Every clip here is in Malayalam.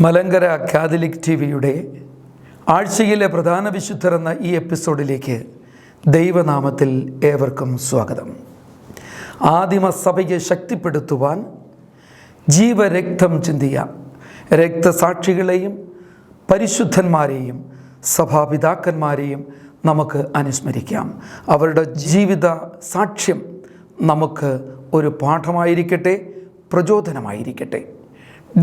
മലങ്കര കാതലിക് ടി വിയുടെ ആഴ്ചയിലെ പ്രധാന വിശുദ്ധർ എന്ന ഈ എപ്പിസോഡിലേക്ക് ദൈവനാമത്തിൽ ഏവർക്കും സ്വാഗതം. ആദിമ സഭയെ ശക്തിപ്പെടുത്തുവാൻ ജീവരക്തം ചിന്തിയ രക്തസാക്ഷികളെയും പരിശുദ്ധന്മാരെയും സഭാപിതാക്കന്മാരെയും നമുക്ക് അനുസ്മരിക്കാം. അവരുടെ ജീവിത സാക്ഷ്യം നമുക്ക് ഒരു പാഠമായിരിക്കട്ടെ പ്രചോദനമായിരിക്കട്ടെ.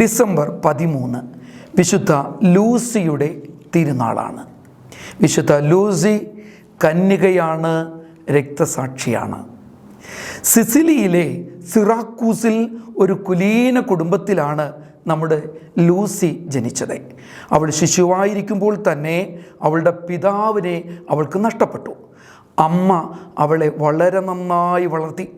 ഡിസംബർ പതിമൂന്ന് വിശുദ്ധ ലൂസിയുടെ തിരുനാളാണ്. വിശുദ്ധ ലൂസി കന്യകയാണ് രക്തസാക്ഷിയാണ്. സിസിലിയിലെ സിറാക്കൂസിൽ ഒരു കുലീന കുടുംബത്തിലാണ് നമ്മുടെ ലൂസി ജനിച്ചത്. അവൾ ശിശുവായിരിക്കുമ്പോൾ തന്നെ അവളുടെ പിതാവിനെ അവൾക്ക് നഷ്ടപ്പെട്ടു. അമ്മ അവളെ വളരെ നന്നായി വളർത്തി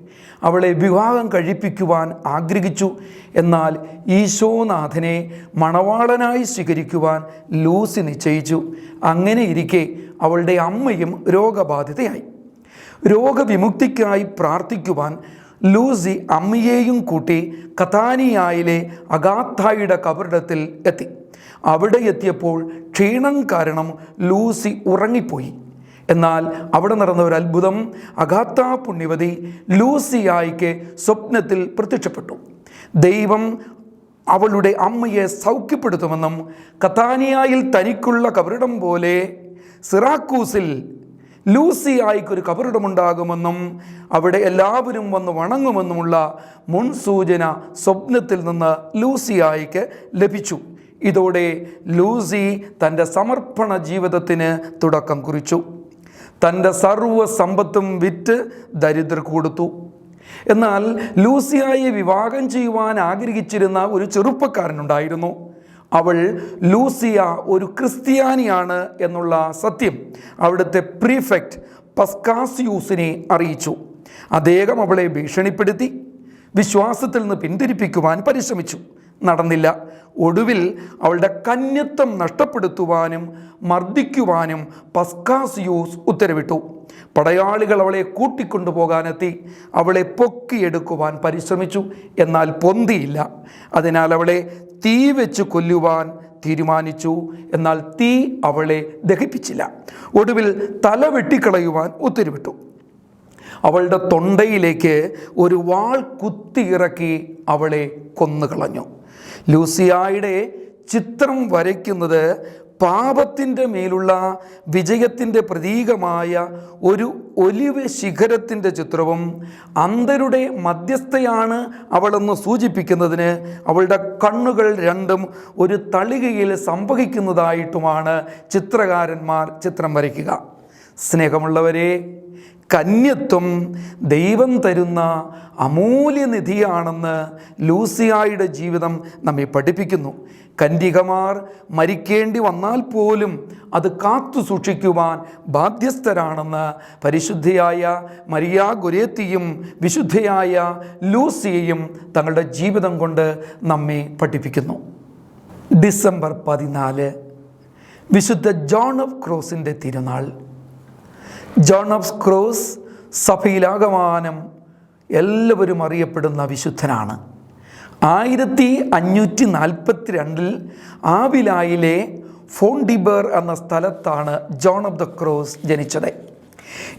അവളെ വിവാഹം കഴിപ്പിക്കുവാൻ ആഗ്രഹിച്ചു. എന്നാൽ ഈശോനാഥനെ മണവാളനായി സ്വീകരിക്കുവാൻ ലൂസി നിശ്ചയിച്ചു. അങ്ങനെ ഇരിക്കെ അവളുടെ അമ്മയും രോഗബാധിതയായി. രോഗവിമുക്തിക്കായി പ്രാർത്ഥിക്കുവാൻ ലൂസി അമ്മയെയും കൂട്ടി കഥാനിയായിലെ അഗാത്തായുടെ കബറിടത്തിൽ എത്തി. അവിടെ എത്തിയപ്പോൾ ക്ഷീണം കാരണം ലൂസി ഉറങ്ങിപ്പോയി. എന്നാൽ അവിടെ നടന്ന ഒരു അത്ഭുതം അഗാത്ത പുണ്യവതി ലൂസിയായിക്ക് സ്വപ്നത്തിൽ പ്രത്യക്ഷപ്പെട്ടു. ദൈവം അവളുടെ അമ്മയെ സൗഖ്യപ്പെടുത്തുമെന്നും കത്താനിയായിൽ തനിക്കുള്ള കബറിടം പോലെ സിറാക്കൂസിൽ ലൂസിയായിക്കൊരു കബറിടമുണ്ടാകുമെന്നും അവിടെ എല്ലാവരും വന്ന് വണങ്ങുമെന്നുമുള്ള മുൻസൂചന സ്വപ്നത്തിൽ നിന്ന് ലൂസിയായിക്ക് ലഭിച്ചു. ഇതോടെ ലൂസി തന്റെ സമർപ്പണ ജീവിതത്തിന് തുടക്കം കുറിച്ചു. തന്റെ സർവ സമ്പത്തും വിറ്റ് ദരിദ്രർ കൊടുത്തു. എന്നാൽ ലൂസിയായെ വിവാഹം ചെയ്യുവാൻ ആഗ്രഹിച്ചിരുന്ന ഒരു ചെറുപ്പക്കാരനുണ്ടായിരുന്നു. അവൾ ലൂസിയ ഒരു ക്രിസ്ത്യാനിയാണ് എന്നുള്ള സത്യം അവിടുത്തെ പ്രീഫെക്റ്റ് പസ്കാസിയൂസിനെ അറിയിച്ചു. അദ്ദേഹം അവളെ ഭീഷണിപ്പെടുത്തി വിശ്വാസത്തിൽ നിന്ന് പിന്തിരിപ്പിക്കുവാൻ പരിശ്രമിച്ചു. നടന്നില്ല. ഒടുവിൽ അവളുടെ കന്യത്വം നഷ്ടപ്പെടുത്തുവാനും മർദ്ദിക്കുവാനും പസ്കാസിയൂസ് ഉത്തരവിട്ടു. പടയാളികൾ അവളെ കൂട്ടിക്കൊണ്ടുപോകാനെത്തി. അവളെ പൊക്കിയെടുക്കുവാൻ പരിശ്രമിച്ചു. എന്നാൽ പൊന്തിയില്ല. അതിനാൽ അവളെ തീ വെച്ച് കൊല്ലുവാൻ തീരുമാനിച്ചു. എന്നാൽ തീ അവളെ ദഹിപ്പിച്ചില്ല. ഒടുവിൽ തല വെട്ടിക്കളയുവാൻ ഉത്തരവിട്ടു. അവളുടെ തൊണ്ടയിലേക്ക് ഒരു വാൾ കുത്തിയിറക്കി അവളെ കൊന്നുകളഞ്ഞു. ലൂസിയായുടെ ചിത്രം വരയ്ക്കുന്നത് പാപത്തിന്റെ മേലുള്ള വിജയത്തിന്റെ പ്രതീകമായ ഒരു ഒലിവ് ശിഖരത്തിന്റെ ചിത്രവും അന്ധരുടെ മധ്യസ്ഥയാണ് അവളെന്ന് സൂചിപ്പിക്കുന്നതിന് അവളുടെ കണ്ണുകൾ രണ്ടും ഒരു തളികയിൽ സംഭവിക്കുന്നതായിട്ടുമാണ് ചിത്രകാരന്മാർ ചിത്രം വരയ്ക്കുക. സ്നേഹമുള്ളവരെ കന്യത്വം ദൈവം തരുന്ന അമൂല്യനിധിയാണെന്ന് ലൂസിയായുടെ ജീവിതം നമ്മെ പഠിപ്പിക്കുന്നു. കന്യകമാർ മരിക്കേണ്ടി വന്നാൽ പോലും അത് കാത്തു സൂക്ഷിക്കുവാൻ ബാധ്യസ്ഥരാണെന്ന് പരിശുദ്ധയായ മരിയാ ഗുരേത്തിയും വിശുദ്ധയായ ലൂസിയയും തങ്ങളുടെ ജീവിതം കൊണ്ട് നമ്മെ പഠിപ്പിക്കുന്നു. ഡിസംബർ പതിനാല് വിശുദ്ധ John of ക്രോസിന്റെ Thirunal. John of cross സഭയിലാകമാനം എല്ലാവരും അറിയപ്പെടുന്ന വിശുദ്ധനാണ്. ആയിരത്തി അഞ്ഞൂറ്റി നാൽപ്പത്തി രണ്ടിൽ ആവിലായിലെ ഫോണ്ടിബർ എന്ന സ്ഥലത്താണ് ജോൺ ഓഫ് ദ ക്രോസ് ജനിച്ചത്.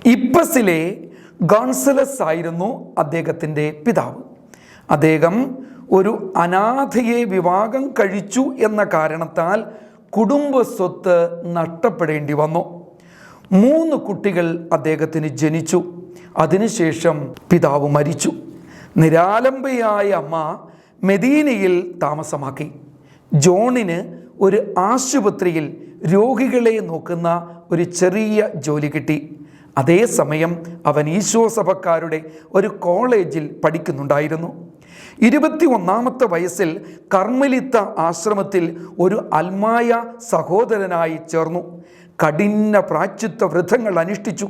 ഇപ്പസിലെ ഗോൺസലസ് ആയിരുന്നു അദ്ദേഹത്തിന്റെ പിതാവ്. അദ്ദേഹം ഒരു അനാഥയെ വിവാഹം കഴിച്ചു എന്ന കാരണത്താൽ കുടുംബ സ്വത്ത് നഷ്ടപ്പെടേണ്ടി വന്നു. മൂന്ന് കുട്ടികൾ അദ്ദേഹത്തിന് ജനിച്ചു. അതിനുശേഷം പിതാവ് മരിച്ചു. നിരാലംബയായ അമ്മ മെദീനയിൽ താമസമാക്കി. ജോണിന് ഒരു ആശുപത്രിയിൽ രോഗികളെ നോക്കുന്ന ഒരു ചെറിയ ജോലി കിട്ടി. അതേസമയം അവൻ ഈശോ സഭക്കാരുടെ ഒരു കോളേജിൽ പഠിക്കുന്നുണ്ടായിരുന്നു. ഇരുപത്തി ഒന്നാമത്തെ വയസ്സിൽ കർമ്മലിത്ത ആശ്രമത്തിൽ ഒരു അൽമായ സഹോദരനായി ചേർന്നു. കഠിന പ്രാച്യത്വ വ്രതങ്ങൾ അനുഷ്ഠിച്ചു.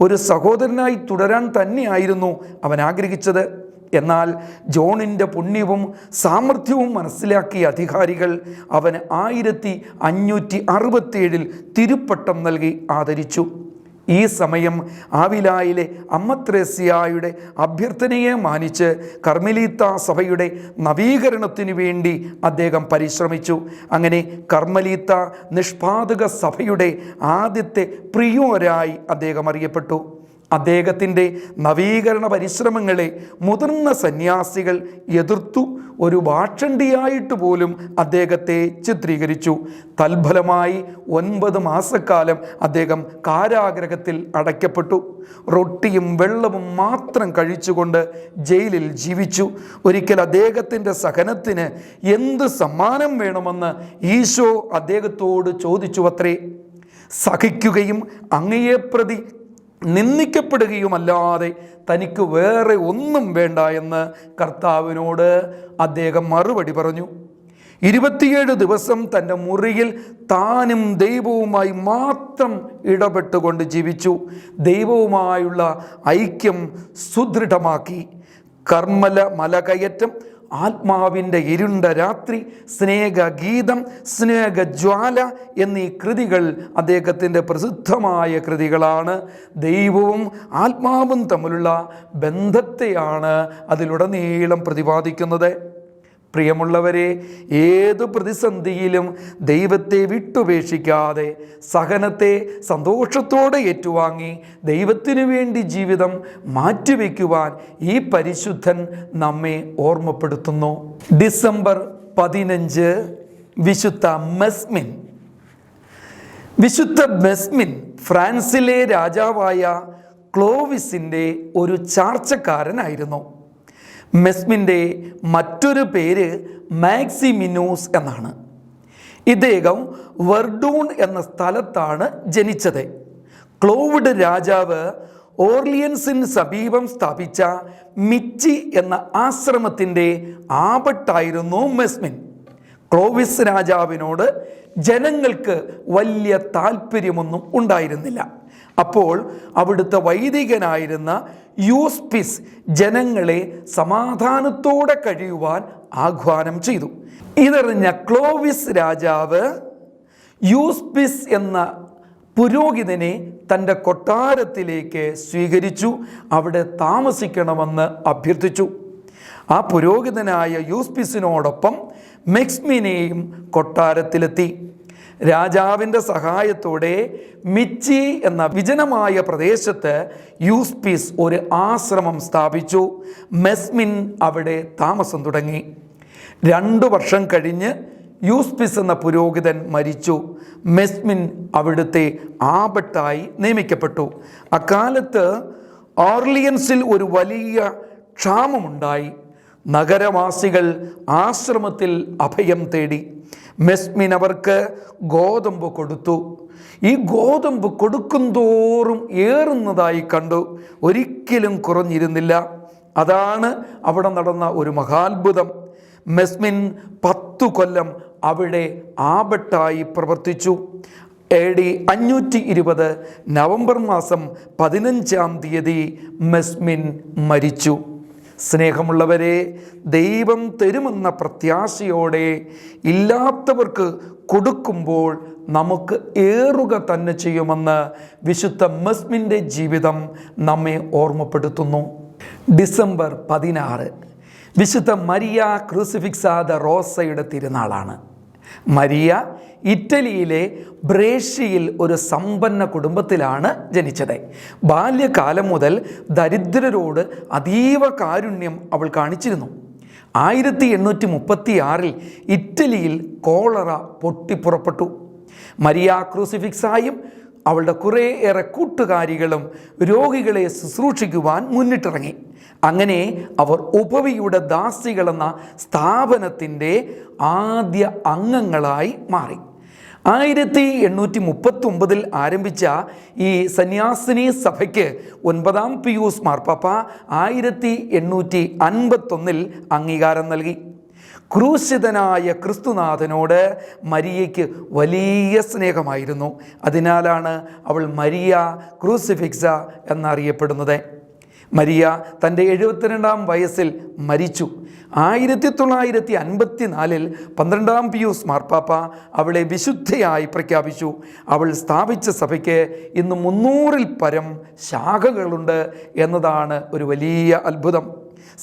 ഒരു സഹോദരനായി തുടരാൻ തന്നെയായിരുന്നു അവൻ ആഗ്രഹിച്ചത്. എന്നാൽ ജോണിന്റെ പുണ്യവും സാമർഥ്യവും മനസ്സിലാക്കിയ അധികാരികൾ അവന് ആയിരത്തി അഞ്ഞൂറ്റി അറുപത്തിയേഴിൽ തിരുപ്പട്ടം നൽകി ആദരിച്ചു. ഈ സമയം ആവിലായിലെ അമ്മത്രേസ്യായുടെ അഭ്യർത്ഥനയെ മാനിച്ച് കർമ്മലീത്ത സഭയുടെ നവീകരണത്തിനു വേണ്ടി അദ്ദേഹം പരിശ്രമിച്ചു. അങ്ങനെ കർമ്മലീത്ത നിഷ്പാതക സഭയുടെ ആദ്യത്തെ പ്രിയോരായി അദ്ദേഹം അറിയപ്പെട്ടു. അദ്ദേഹത്തിന്റെ നവീകരണ പരിശ്രമങ്ങളെ മുതിർന്ന സന്യാസികൾ എതിർത്തു. ഒരു വാഷണ്ടിയായിട്ട് പോലും അദ്ദേഹത്തെ ചിത്രീകരിച്ചു. തൽഫലമായി ഒൻപത് മാസക്കാലം അദ്ദേഹം കാരാഗ്രഹത്തിൽ അടയ്ക്കപ്പെട്ടു. റൊട്ടിയും വെള്ളവും മാത്രം കഴിച്ചുകൊണ്ട് ജയിലിൽ ജീവിച്ചു. ഒരിക്കൽ അദ്ദേഹത്തിന്റെ സഹനത്തിന് എന്ത് സമ്മാനം വേണമെന്ന് ഈശോ അദ്ദേഹത്തോട് ചോദിച്ചു അത്രേ സഹിക്കുകയും അങ്ങയെ പ്രതി നിന്ദിക്കപ്പെടുകയുമല്ലാതെ തനിക്ക് വേറെ ഒന്നും വേണ്ട എന്ന് കർത്താവിനോട് അദ്ദേഹം മറുപടി പറഞ്ഞു. ഇരുപത്തിയേഴ് ദിവസം തന്റെ മുറിയിൽ താനും ദൈവവുമായി മാത്രം ഇടപെട്ടുകൊണ്ട് ജീവിച്ചു. ദൈവവുമായുള്ള ഐക്യം സുദൃഢമാക്കി. കർമ്മല മലകയറ്റം ആത്മാവിന്റെ ഇരുണ്ട രാത്രി സ്നേഹഗീതം സ്നേഹജ്വാല എന്നീ കൃതികൾ അദ്ദേഹത്തിന്റെ പ്രസിദ്ധമായ കൃതികളാണ്. ദൈവവും ആത്മാവും തമ്മിലുള്ള ബന്ധത്തെയാണ് അതിലുടനീളം പ്രതിപാദിക്കുന്നത്. പ്രിയമുള്ളവരെ ഏതു പ്രതിസന്ധിയിലും ദൈവത്തെ വിട്ടുപേക്ഷിക്കാതെ സഹനത്തെ സന്തോഷത്തോടെ ഏറ്റുവാങ്ങി ദൈവത്തിനു വേണ്ടി ജീവിതം മാറ്റിവെക്കുവാൻ ഈ പരിശുദ്ധൻ നമ്മെ ഓർമ്മപ്പെടുത്തുന്നു. ഡിസംബർ പതിനഞ്ച് വിശുദ്ധ മെസ്മിൻ. വിശുദ്ധ മെസ്മിൻ ഫ്രാൻസിലെ രാജാവായ ക്ലോവിസിന്റെ ഒരു ചാർച്ചക്കാരനായിരുന്നു. മെസ്മിന്റെ മറ്റൊരു പേര് മാക്സിമിനൂസ് എന്നാണ്. ഇദ്ദേഹം വെർഡൂൺ എന്ന സ്ഥലത്താണ് ജനിച്ചത്. ക്ലോവിഡ് രാജാവ് ഓർലിയൻസിന് സമീപം സ്ഥാപിച്ച മിച്ചി എന്ന ആശ്രമത്തിന്റെ ആപട്ടായിരുന്നു മെസ്മിൻ. ക്ലോവിസ് രാജാവിനോട് ജനങ്ങൾക്ക് വലിയ താല്പര്യമൊന്നും ഉണ്ടായിരുന്നില്ല. അപ്പോൾ അവിടുത്തെ വൈദികനായിരുന്ന യൂസ്പിസ് ജനങ്ങളെ സമാധാനത്തോടെ കഴിയുവാൻ ആഹ്വാനം ചെയ്തു. ഇതറിഞ്ഞ ക്ലോവിസ് രാജാവ് യൂസ്പിസ് എന്ന പുരോഹിതനെ തന്റെ കൊട്ടാരത്തിലേക്ക് സ്വീകരിച്ചു. അവിടെ താമസിക്കണമെന്ന് അഭ്യർത്ഥിച്ചു. ആ പുരോഹിതനായ യൂസ്പിസിനോടൊപ്പം മെക്സ്മിനെയും കൊട്ടാരത്തിലെത്തി. രാജാവിന്റെ സഹായത്തോടെ മിച്ചി എന്ന വിജനമായ പ്രദേശത്ത് യൂസ്പീസ് ഒരു ആശ്രമം സ്ഥാപിച്ചു. മെസ്മിൻ അവിടെ താമസം തുടങ്ങി. രണ്ടു വർഷം കഴിഞ്ഞ് യൂസ്പിസ് എന്ന പുരോഹിതൻ മരിച്ചു. മെസ്മിൻ അവിടുത്തെ ആപട്ടായി നിയമിക്കപ്പെട്ടു. അക്കാലത്ത് ഓർലിയൻസിൽ ഒരു വലിയ ക്ഷാമമുണ്ടായി. നഗരവാസികൾ ആശ്രമത്തിൽ അഭയം തേടി. മെസ്മിൻ അവർക്ക് ഗോതമ്പ് കൊടുത്തു. ഈ ഗോതമ്പ് കൊടുക്കുന്തോറും ഏറുന്നതായി കണ്ടു. ഒരിക്കലും കുറഞ്ഞിരുന്നില്ല. അതാണ് അവിടെ നടന്ന ഒരു മഹാത്ഭുതം. മെസ്മിൻ പത്തു കൊല്ലം അവിടെ ആപട്ടായി പ്രവർത്തിച്ചു. എ ഡി അഞ്ഞൂറ്റി ഇരുപത് നവംബർ മാസം പതിനഞ്ചാം തീയതി മെസ്മിൻ മരിച്ചു. സ്നേഹമുള്ളവരെ ദൈവം തരുമെന്ന പ്രത്യാശയോടെ ഇല്ലാത്തവർക്ക് കൊടുക്കുമ്പോൾ നമുക്ക് ഏറുക തന്നെ ചെയ്യുമെന്ന് വിശുദ്ധ മസ്മിന്റെ ജീവിതം നമ്മെ ഓർമ്മപ്പെടുത്തുന്നു. ഡിസംബർ പതിനാറ്. വിശുദ്ധ മരിയ ക്രൂസിഫിക്സാദ റോസയുടെ തിരുനാളാണ്. മരിയ ഇറ്റലിയിലെ ബ്രേഷ്യയിൽ ഒരു സമ്പന്ന കുടുംബത്തിലാണ് ജനിച്ചത്. ബാല്യകാലം മുതൽ ദരിദ്രരോട് അതീവ കാരുണ്യം അവൾ കാണിച്ചിരുന്നു. ആയിരത്തി എണ്ണൂറ്റി മുപ്പത്തി ആറിൽ ഇറ്റലിയിൽ കോളറ പൊട്ടിപ്പുറപ്പെട്ടു മരിയ ക്രൂസിഫിക്സായും അവളുടെ കുറേയേറെ കൂട്ടുകാരികളും രോഗികളെ ശുശ്രൂഷിക്കുവാൻ മുന്നിട്ടിറങ്ങി. അങ്ങനെ അവർ ഉപവിയുടെ ദാസികളെന്ന സ്ഥാപനത്തിന്റെ ആദ്യ അംഗങ്ങളായി മാറി. ആയിരത്തി എണ്ണൂറ്റി മുപ്പത്തി ഒമ്പതിൽ ആരംഭിച്ച ഈ സന്യാസിനി സഭയ്ക്ക് ഒൻപതാം പിയൂസ് മാർപ്പാപ്പ ആയിരത്തി എണ്ണൂറ്റി അൻപത്തൊന്നിൽ അംഗീകാരം നൽകി. ക്രൂശിതനായ ക്രിസ്തുനാഥനോട് മരിയയ്ക്ക് വലിയ സ്നേഹമായിരുന്നു. അതിനാലാണ് അവൾ മരിയ ക്രൂസിഫിക്സ എന്നറിയപ്പെടുന്നത്. മരിയ തന്റെ എഴുപത്തിരണ്ടാം വയസ്സിൽ മരിച്ചു. ആയിരത്തി തൊള്ളായിരത്തി അൻപത്തി നാലിൽ പന്ത്രണ്ടാം പിയൂസ് മാർപ്പാപ്പ അവളെ വിശുദ്ധയായി പ്രഖ്യാപിച്ചു. അവൾ സ്ഥാപിച്ച സഭയ്ക്ക് ഇന്ന് മുന്നൂറിൽ പരം ശാഖകളുണ്ട് എന്നതാണ് ഒരു വലിയ അത്ഭുതം.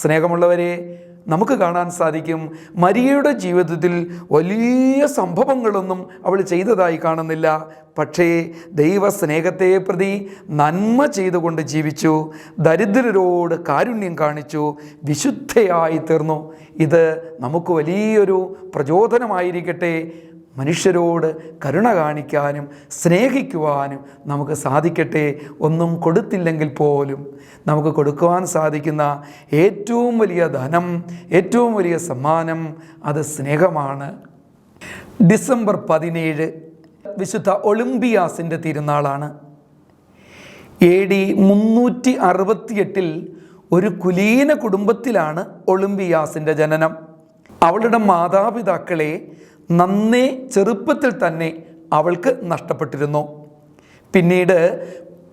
സ്നേഹമുള്ളവരെ നമുക്ക് കാണാൻ സാധിക്കും. മരിയയുടെ ജീവിതത്തിൽ വലിയ സംഭവങ്ങളൊന്നും അവൾ ചെയ്തതായി കാണുന്നില്ല. പക്ഷേ ദൈവസ്നേഹത്തെ പ്രതി നന്മ ചെയ്തുകൊണ്ട് ജീവിച്ചു. ദരിദ്രരോട് കാരുണ്യം കാണിച്ചു. വിശുദ്ധയായി തീർന്നു. ഇത് നമുക്ക് വലിയൊരു പ്രചോദനമായിരിക്കട്ടെ. മനുഷ്യരോട് കരുണ കാണിക്കാനും സ്നേഹിക്കുവാനും നമുക്ക് സാധിക്കട്ടെ. ഒന്നും കൊടുത്തില്ലെങ്കിൽ പോലും നമുക്ക് കൊടുക്കുവാൻ സാധിക്കുന്ന ഏറ്റവും വലിയ ധനം ഏറ്റവും വലിയ സമ്മാനം അത് സ്നേഹമാണ്. ഡിസംബർ പതിനേഴ് വിശുദ്ധ ഒളിമ്പിയാസിന്റെ തിരുനാളാണ്. എ ഡി മുന്നൂറ്റി അറുപത്തിയെട്ടിൽ ഒരു കുലീന കുടുംബത്തിലാണ് ഒളിമ്പിയാസിന്റെ ജനനം. അവളുടെ മാതാപിതാക്കളെ നന്നേ ചെറുപ്പത്തിൽ തന്നെ അവൾക്ക് നഷ്ടപ്പെട്ടിരുന്നു. പിന്നീട്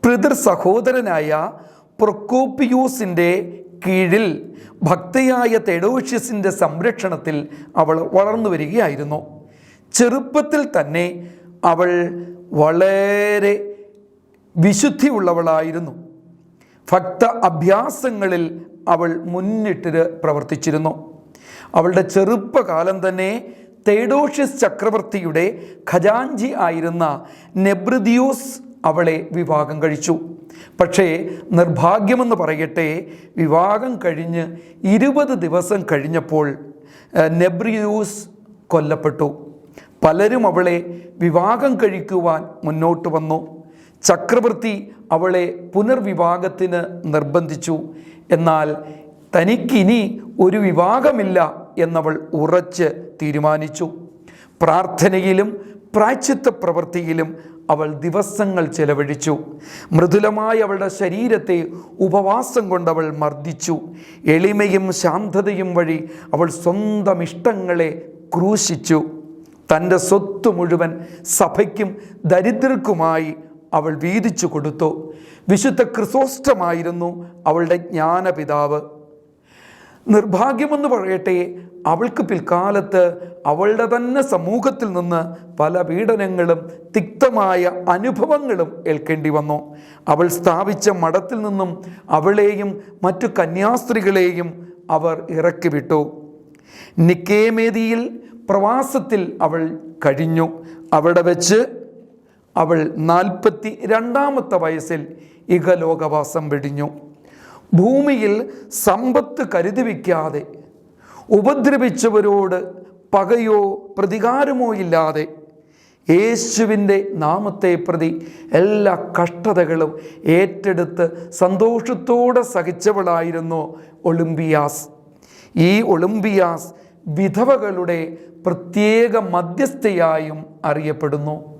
പിതൃ സഹോദരനായ പ്രൊക്കോപ്പിയൂസിന്റെ കീഴിൽ ഭക്തയായ തെഡോഷ്യസിന്റെ സംരക്ഷണത്തിൽ അവൾ വളർന്നു വരികയായിരുന്നു. ചെറുപ്പത്തിൽ തന്നെ അവൾ വളരെ വിശുദ്ധിയുള്ളവളായിരുന്നു. ഭക്ത അഭ്യാസങ്ങളിൽ അവൾ മുന്നിട്ട് പ്രവർത്തിച്ചിരുന്നു. അവളുടെ ചെറുപ്പകാലം തന്നെ തേഡോഷ്യസ് ചക്രവർത്തിയുടെ ഖജാൻജി ആയിരുന്ന നെബ്രദിയോസ് അവളെ വിവാഹം കഴിച്ചു. പക്ഷേ നിർഭാഗ്യമെന്ന് പറയട്ടെ വിവാഹം കഴിഞ്ഞ് ഇരുപത് ദിവസം കഴിഞ്ഞപ്പോൾ നെബ്രിയൂസ് കൊല്ലപ്പെട്ടു. പലരും അവളെ വിവാഹം കഴിക്കുവാൻ മുന്നോട്ട് വന്നു. ചക്രവർത്തി അവളെ പുനർവിവാഹത്തിന് നിർബന്ധിച്ചു. എന്നാൽ തനിക്കിനി ഒരു വിവാഹമില്ല എന്നവൾ ഉറച്ച് തീരുമാനിച്ചു. പ്രാർത്ഥനയിലും പ്രായച്ചിത്ത പ്രവൃത്തിയിലും അവൾ ദിവസങ്ങൾ ചെലവഴിച്ചു. മൃദുലമായ അവളുടെ ശരീരത്തെ ഉപവാസം കൊണ്ടവൾ മർദ്ദിച്ചു. എളിമയും ശാന്തതയും വഴി അവൾ സ്വന്തം ഇഷ്ടങ്ങളെ ക്രൂശിച്ചു. തന്റെ സ്വത്ത് മുഴുവൻ സഭയ്ക്കും ദരിദ്രർക്കുമായി അവൾ വീതിച്ചു കൊടുത്തു. വിശുദ്ധ ക്രിസോസ്റ്റമായിരുന്നു അവളുടെ ജ്ഞാനപിതാവ്. നിർഭാഗ്യമെന്ന് പറയട്ടെ അവൾക്ക് പിൽക്കാലത്ത് അവളുടെ തന്നെ സമൂഹത്തിൽ നിന്ന് പല പീഡനങ്ങളും തിക്തമായ അനുഭവങ്ങളും ഏൽക്കേണ്ടി വന്നു. അവൾ സ്ഥാപിച്ച മഠത്തിൽ നിന്നും അവളെയും മറ്റു കന്യാസ്ത്രീകളെയും അവർ ഇറക്കിവിട്ടു. നിക്കേമേദിയിൽ പ്രവാസത്തിൽ അവൾ കഴിഞ്ഞു. അവിടെ വെച്ച് അവൾ നാൽപ്പത്തി രണ്ടാമത്തെ വയസ്സിൽ ഇഹലോകവാസം വെടിഞ്ഞു. ഭൂമിയിൽ സമ്പത്ത് കരുതി വയ്ക്കാതെ ഉപദ്രവിച്ചവരോട് പകയോ പ്രതികാരമോ ഇല്ലാതെ യേശുവിന്റെ നാമത്തെ പ്രതി എല്ലാ കഷ്ടതകളും ഏറ്റെടുത്ത് സന്തോഷത്തോടെ സഹിച്ചവളായിരുന്നു ഒളിമ്പിയാസ്. ഈ ഒളിമ്പിയാസ് വിധവകളുടെ പ്രത്യേക മധ്യസ്ഥയായും അറിയപ്പെടുന്നു.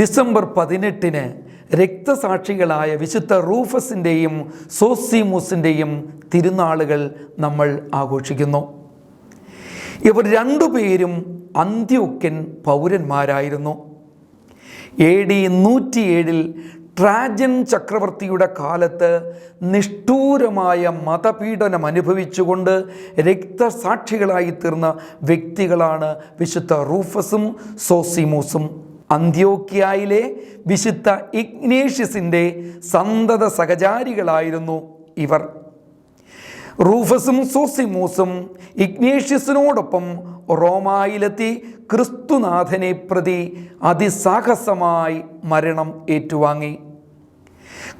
ഡിസംബർ പതിനെട്ടിന് രക്തസാക്ഷികളായ വിശുദ്ധ റൂഫസിന്റെയും സോസിമൂസിന്റെയും തിരുനാളുകൾ നമ്മൾ ആഘോഷിക്കുന്നു. ഇവർ രണ്ടുപേരും അന്ത്യോക്യൻ പൗരന്മാരായിരുന്നു. എ ഡി നൂറ്റിയേഴിൽ ട്രാജൻ ചക്രവർത്തിയുടെ കാലത്ത് നിഷ്ഠൂരമായ മതപീഡനം അനുഭവിച്ചുകൊണ്ട് രക്തസാക്ഷികളായി തീർന്ന വ്യക്തികളാണ് വിശുദ്ധ റൂഫസും സോസിമൂസും. അന്ത്യോക്യായിലെ വിശുദ്ധ ഇഗ്നേഷ്യസിന്റെ സന്തത സഹചാരികളായിരുന്നു ഇവർ. റൂഫസും സോസിമൂസും ഇഗ്നേഷ്യസിനോടൊപ്പം റോമായിലെത്തി ക്രിസ്തുനാഥനെ പ്രതി അതിസാഹസമായി മരണം ഏറ്റുവാങ്ങി.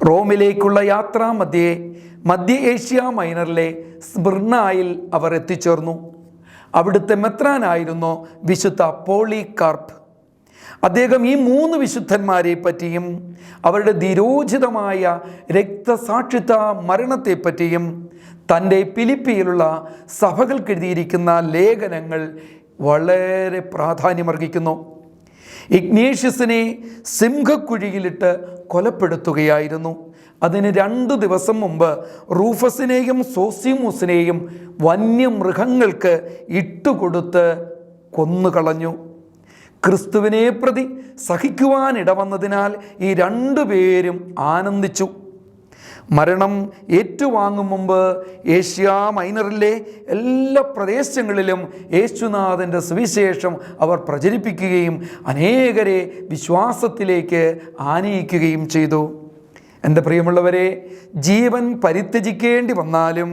റോമിലേക്കുള്ള യാത്രാമധ്യേ മധ്യ ഏഷ്യ മൈനറിലെ സ്മിർണായിൽ അവർ എത്തിച്ചേർന്നു. അവിടുത്തെ മെത്രാനായിരുന്നു വിശുദ്ധ പോളികാർപ്പ്. അദ്ദേഹം ഈ മൂന്ന് വിശുദ്ധന്മാരെ പറ്റിയും അവരുടെ ധിരോചിതമായ രക്തസാക്ഷിത്വ മരണത്തെപ്പറ്റിയും തന്റെ പിലിപ്പിയിലുള്ള സഭകൾക്ക് എഴുതിയിരിക്കുന്ന ലേഖനങ്ങൾ വളരെ പ്രാധാന്യമർഹിക്കുന്നു. ഇഗ്നേഷ്യസിനെ സിംഹക്കുഴിയിലിട്ട് കൊലപ്പെടുത്തുകയായിരുന്നു. അതിന് രണ്ട് ദിവസം മുമ്പ് റൂഫസിനെയും സോസിമൂസിനെയും വന്യമൃഗങ്ങൾക്ക് ഇട്ടുകൊടുത്ത് കൊന്നുകളഞ്ഞു. ക്രിസ്തുവിനെ പ്രതി സഹിക്കുവാൻ ഇടവന്നതിനാൽ ഈ രണ്ടുപേരും ആനന്ദിച്ചു. മരണം ഏറ്റുവാങ്ങും മുമ്പ് ഏഷ്യ മൈനറിലെ എല്ലാ പ്രദേശങ്ങളിലും യേശുനാഥന്റെ സുവിശേഷം അവർ പ്രചരിപ്പിക്കുകയും അനേകരെ വിശ്വാസത്തിലേക്ക് ആനയിക്കുകയും ചെയ്തു. എന്റെ പ്രിയമുള്ളവരെ ജീവൻ പരിത്യജിക്കേണ്ടി വന്നാലും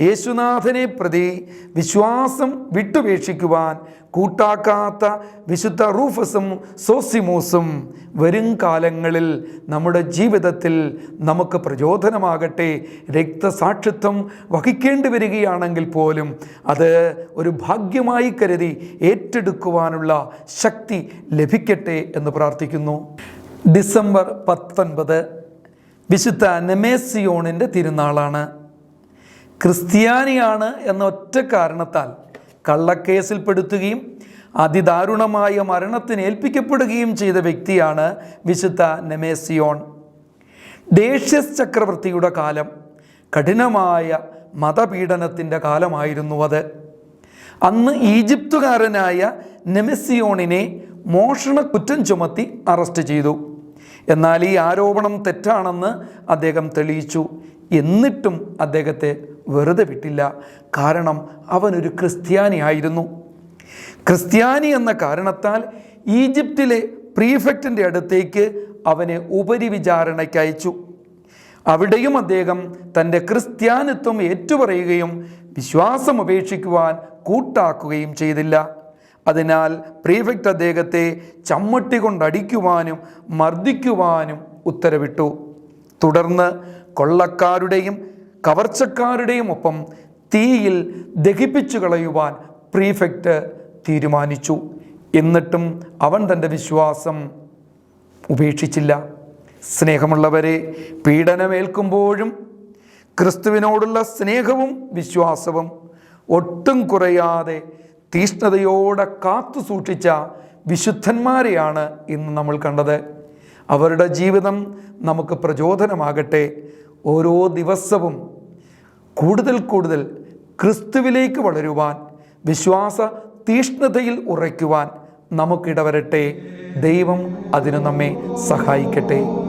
യേശുനാഥനെ പ്രതി വിശ്വാസം വിട്ടുപേക്ഷിക്കുവാൻ കൂട്ടാക്കാത്ത വിശുദ്ധ റൂഫസും സോസിമോസും വരും കാലങ്ങളിൽ നമ്മുടെ ജീവിതത്തിൽ നമുക്ക് പ്രചോദനമാകട്ടെ. രക്തസാക്ഷിത്വം വഹിക്കേണ്ടി വരികയാണെങ്കിൽ പോലും അത് ഒരു ഭാഗ്യമായി കരുതി ഏറ്റെടുക്കുവാനുള്ള ശക്തി ലഭിക്കട്ടെ എന്ന് പ്രാർത്ഥിക്കുന്നു. ഡിസംബർ പത്തൊൻപത് വിശുദ്ധ നെമേസിയോണിന്റെ തിരുനാളാണ്. ക്രിസ്ത്യാനിയാണ് എന്ന ഒറ്റ കാരണത്താൽ കള്ളക്കേസിൽപ്പെടുത്തുകയും അതിദാരുണമായ മരണത്തിന് ഏൽപ്പിക്കപ്പെടുകയും ചെയ്ത വ്യക്തിയാണ് വിശുദ്ധ നെമേസിയോൺ. ദേഷ്യസ് ചക്രവർത്തിയുടെ കാലം കഠിനമായ മതപീഡനത്തിന്റെ കാലമായിരുന്നു അത്. അന്ന് ഈജിപ്തുകാരനായ നെമസിയോണിനെ മോഷണ കുറ്റം ചുമത്തി അറസ്റ്റ് ചെയ്തു. എന്നാൽ ഈ ആരോപണം തെറ്റാണെന്ന് അദ്ദേഹം തെളിയിച്ചു. എന്നിട്ടും അദ്ദേഹത്തെ വെറുതെ വിട്ടില്ല. കാരണം അവനൊരു ക്രിസ്ത്യാനിയായിരുന്നു. ക്രിസ്ത്യാനി എന്ന കാരണത്താൽ ഈജിപ്തിലെ പ്രീഫെക്റ്റിന്റെ അടുത്തേക്ക് അവനെ ഉപരിവിചാരണയ്ക്ക് അയച്ചു. അവിടെയും അദ്ദേഹം തന്റെ ക്രിസ്ത്യാനിത്വം ഏറ്റുപറയുകയും വിശ്വാസം ഉപേക്ഷിക്കുവാൻ കൂട്ടാക്കുകയും ചെയ്തില്ല. അതിനാൽ പ്രീഫെക്റ്റ് അദ്ദേഹത്തെ ചമ്മട്ടി കൊണ്ടടിക്കുവാനും മർദ്ദിക്കുവാനും ഉത്തരവിട്ടു. തുടർന്ന് കൊള്ളക്കാരുടെയും കവർച്ചക്കാരുടെയും ഒപ്പം തീയിൽ ദഹിപ്പിച്ചു കളയുവാൻ പ്രീഫെക്റ്റ് തീരുമാനിച്ചു. എന്നിട്ടും അവൻ തന്റെ വിശ്വാസം ഉപേക്ഷിച്ചില്ല. സ്നേഹമുള്ളവരെ പീഡനമേൽക്കുമ്പോഴും ക്രിസ്തുവിനോടുള്ള സ്നേഹവും വിശ്വാസവും ഒട്ടും കുറയാതെ തീഷ്ണതയോടെ കാത്തു സൂക്ഷിച്ച വിശുദ്ധന്മാരെയാണ് ഇന്ന് നമ്മൾ കണ്ടത്. അവരുടെ ജീവിതം നമുക്ക് പ്രചോദനമാകട്ടെ. ഓരോ ദിവസവും കൂടുതൽ കൂടുതൽ ക്രിസ്തുവിലേക്ക് വളരുവാൻ വിശ്വാസ തീഷ്ണതയിൽ ഉറയ്ക്കുവാൻ നമുക്കിടവരട്ടെ. ദൈവം അതിനു നമ്മെ സഹായിക്കട്ടെ.